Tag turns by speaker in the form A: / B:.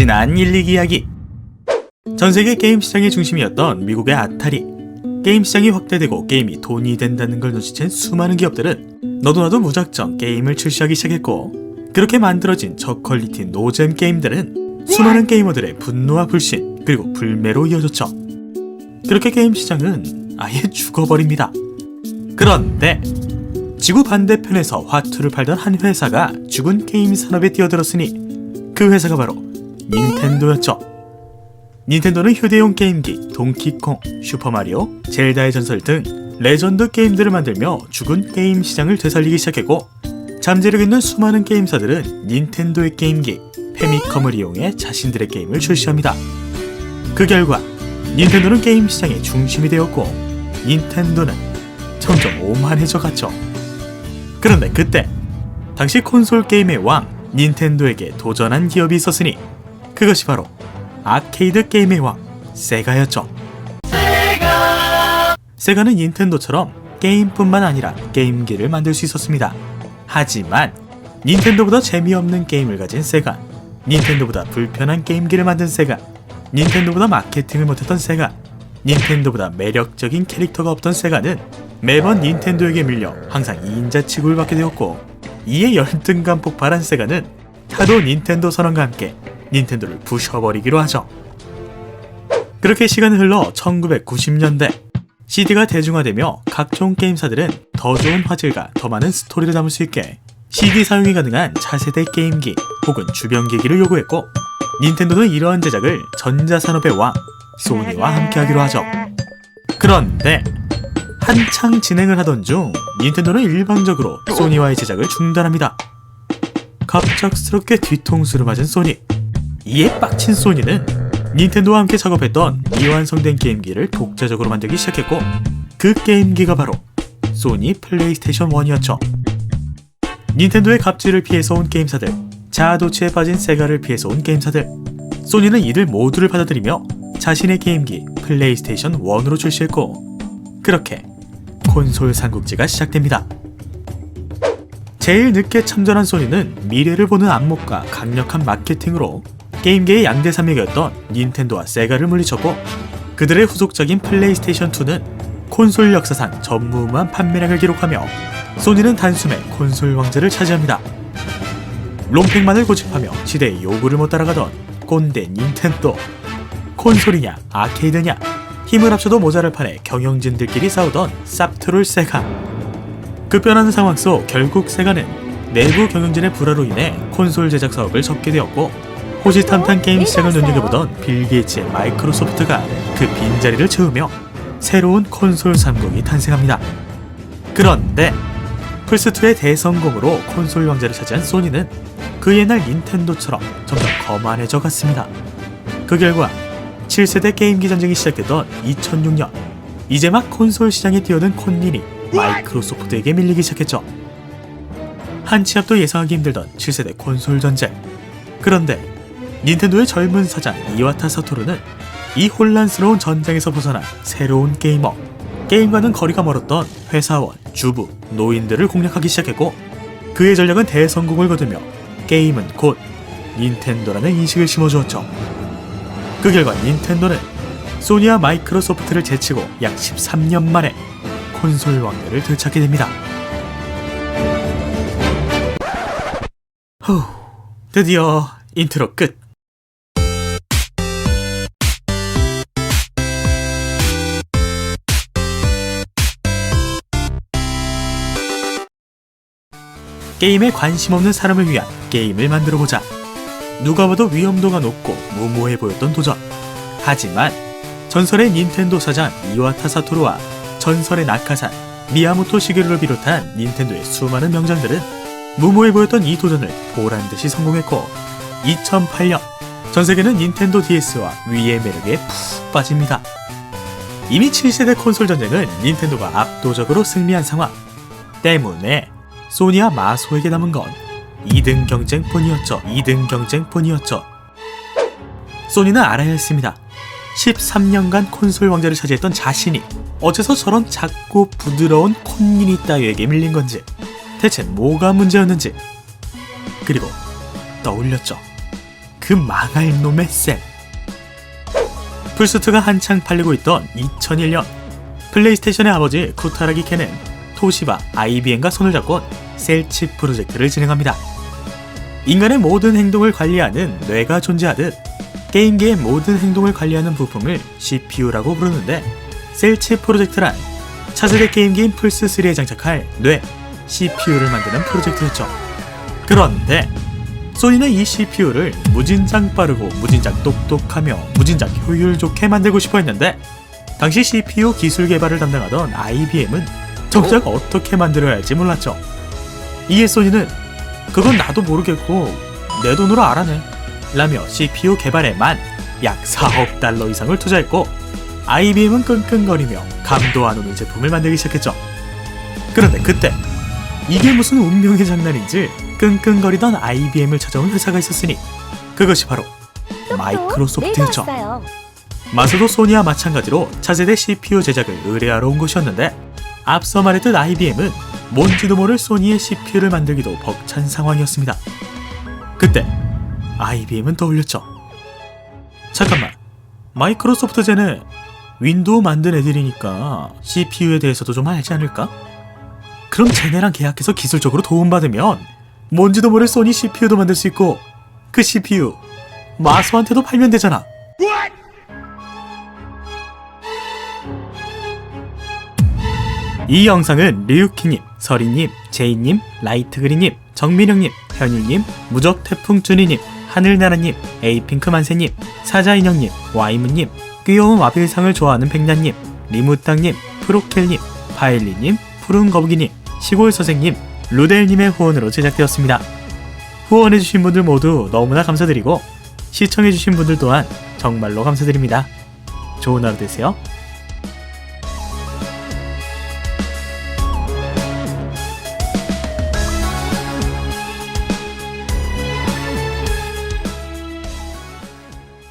A: 지난 1, 2기 이야기. 전 세계 게임 시장의 중심이었던 미국의 아타리. 게임 시장이 확대되고 게임이 돈이 된다는 걸 눈치챈 수많은 기업들은 너도 나도 무작정 게임을 출시하기 시작했고 그렇게 만들어진 저퀄리티 노잼 게임들은 수많은 게이머들의 분노와 불신 그리고 불매로 이어졌죠. 그렇게 게임 시장은 아예 죽어버립니다. 그런데 지구 반대편에서 화투를 팔던 한 회사가 죽은 게임 산업에 뛰어들었으니 그 회사가 바로 닌텐도였죠. 닌텐도는 휴대용 게임기, 동키콩, 슈퍼마리오, 젤다의 전설 등 레전드 게임들을 만들며 죽은 게임 시장을 되살리기 시작했고 잠재력 있는 수많은 게임사들은 닌텐도의 게임기, 페미컴을 이용해 자신들의 게임을 출시합니다. 그 결과 닌텐도는 게임 시장의 중심이 되었고 닌텐도는 점점 오만해져 갔죠. 그런데 그때 당시 콘솔 게임의 왕 닌텐도에게 도전한 기업이 있었으니 그것이 바로 아케이드 게임의 왕 세가였죠. 세가는 닌텐도처럼 게임뿐만 아니라 게임기를 만들 수 있었습니다. 하지만 닌텐도보다 재미없는 게임을 가진 세가, 닌텐도보다 불편한 게임기를 만든 세가, 닌텐도보다 마케팅을 못했던 세가, 닌텐도보다 매력적인 캐릭터가 없던 세가는 매번 닌텐도에게 밀려 항상 2인자 취급을 받게 되었고 이에 열등감 폭발한 세가는 하도 닌텐도 선언과 함께 닌텐도를 부셔버리기로 하죠. 그렇게 시간이 흘러 1990년대 CD가 대중화되며 각종 게임사들은 더 좋은 화질과 더 많은 스토리를 담을 수 있게 CD 사용이 가능한 차세대 게임기 혹은 주변 기기를 요구했고 닌텐도는 이러한 제작을 전자산업의 왕 소니와 함께하기로 하죠. 그런데 한창 진행을 하던 중 닌텐도는 일방적으로 소니와의 제작을 중단합니다. 갑작스럽게 뒤통수를 맞은 소니. 이에 빡친 소니는 닌텐도와 함께 작업했던 미완성된 게임기를 독자적으로 만들기 시작했고 그 게임기가 바로 소니 플레이스테이션 1이었죠. 닌텐도의 갑질을 피해서 온 게임사들, 자아도취에 빠진 세가를 피해서 온 게임사들, 소니는 이들 모두를 받아들이며 자신의 게임기 플레이스테이션 1으로 출시했고 그렇게 콘솔 삼국지가 시작됩니다. 제일 늦게 참전한 소니는 미래를 보는 안목과 강력한 마케팅으로 게임계의 양대 산맥이었던 닌텐도와 세가를 물리쳤고 그들의 후속작인 플레이스테이션 2는 콘솔 역사상 전무후무한 판매량을 기록하며 소니는 단숨에 콘솔 왕자를 차지합니다. 롬팩만을 고집하며 시대의 요구를 못 따라가던 꼰대 닌텐도 콘솔이냐 아케이드냐 힘을 합쳐도 모자랄 판에 경영진들끼리 싸우던 쌉트롤 세가 급변하는 상황 속 결국 세가는 내부 경영진의 불화로 인해 콘솔 제작 사업을 접게 되었고 호시탐탐 게임 시장을 눈여겨보던 빌 게이츠의 마이크로소프트가 그 빈자리를 채우며 새로운 콘솔 삼국이 탄생합니다. 그런데 플스2의 대성공으로 콘솔 왕자를 차지한 소니는 그 옛날 닌텐도처럼 점점 거만해져 갔습니다. 그 결과 7세대 게임기 전쟁이 시작됐던 2006년 이제 막 콘솔 시장에 뛰어든 콘닌이 마이크로소프트에게 밀리기 시작했죠. 한 치 앞도 예상하기 힘들던 7세대 콘솔 전쟁. 그런데 닌텐도의 젊은 사장 이와타 사토루는 이 혼란스러운 전쟁에서 벗어난 새로운 게이머, 게임과는 거리가 멀었던 회사원, 주부, 노인들을 공략하기 시작했고 그의 전략은 대성공을 거두며 게임은 곧 닌텐도라는 인식을 심어주었죠. 그 결과 닌텐도는 소니와 마이크로소프트를 제치고 약 13년 만에 콘솔 왕대를 되찾게 됩니다. 후, 드디어 인트로 끝. 게임에 관심 없는 사람을 위한 게임을 만들어 보자. 누가 봐도 위험도가 높고 무모해 보였던 도전. 하지만 전설의 닌텐도 사장 이와타 사토루와 전설의 낙하산 미야모토 시게루를 비롯한 닌텐도의 수많은 명장들은 무모해 보였던 이 도전을 보란 듯이 성공했고 2008년 전 세계는 닌텐도 DS와 위의 매력에 푹 빠집니다. 이미 7세대 콘솔 전쟁은 닌텐도가 압도적으로 승리한 상황 때문에 소니와 마소에게 남은 건 2등 경쟁뿐이었죠. 2등 경쟁뿐이었죠. 소니는 알아야 했습니다. 13년간 콘솔 왕자를 차지했던 자신이 어째서 저런 작고 부드러운 콘니니 따위에게 밀린 건지 대체 뭐가 문제였는지 그리고 떠올렸죠. 그그 망할 놈의 셀. 플스2가 한창 팔리고 있던 2001년 플레이스테이션의 아버지 쿠타라기 켄은 토시바 IBM과 손을 잡고 셀칩 프로젝트를 진행합니다. 인간의 모든 행동을 관리하는 뇌가 존재하듯 게임기의 모든 행동을 관리하는 부품을 CPU라고 부르는데 셀칩 프로젝트란 차세대 게임기인 플스3에 장착할 뇌 CPU를 만드는 프로젝트였죠. 그런데 소니는 이 CPU를 무진장 빠르고 무진장 똑똑하며 무진장 효율 좋게 만들고 싶어 했는데 당시 CPU 기술 개발을 담당하던 IBM은 정작 어떻게 만들어야 할지 몰랐죠. 이에 소니는 그건 나도 모르겠고 내 돈으로 알아내 라며 CPU 개발에만 약 4억 달러 이상을 투자했고 IBM은 끙끙거리며 감도 안 오는 제품을 만들기 시작했죠. 그런데 그때 이게 무슨 운명의 장난인지 끙끙거리던 IBM을 찾아온 회사가 있었으니 그것이 바로 마이크로소프트였죠. 마소도 소니와 마찬가지로 차세대 CPU 제작을 의뢰하러 온 곳이었는데 앞서 말했듯 IBM은 뭔지도 모를 소니의 CPU를 만들기도 벅찬 상황이었습니다. 그때 IBM은 떠올렸죠. 잠깐만, 마이크로소프트 쟤네 윈도우 만든 애들이니까 CPU에 대해서도 좀 알지 않을까? 그럼 쟤네랑 계약해서 기술적으로 도움받으면 뭔지도 모를 소니 CPU도 만들 수 있고 그 CPU 마소한테도 팔면 되잖아. 이 영상은 류키님, 서리님, 제이님, 라이트그리님, 정민영님, 현율님, 무적태풍준이님, 하늘나라님, 에이핑크만세님, 사자인형님, 와이무님, 귀여운 와빌상을 좋아하는 백냐님, 리무땅님, 프로켈님, 파일리님, 푸른거북이님, 시골서생님, 루델님의 후원으로 제작되었습니다. 후원해주신 분들 모두 너무나 감사드리고 시청해주신 분들 또한 정말로 감사드립니다. 좋은 하루 되세요.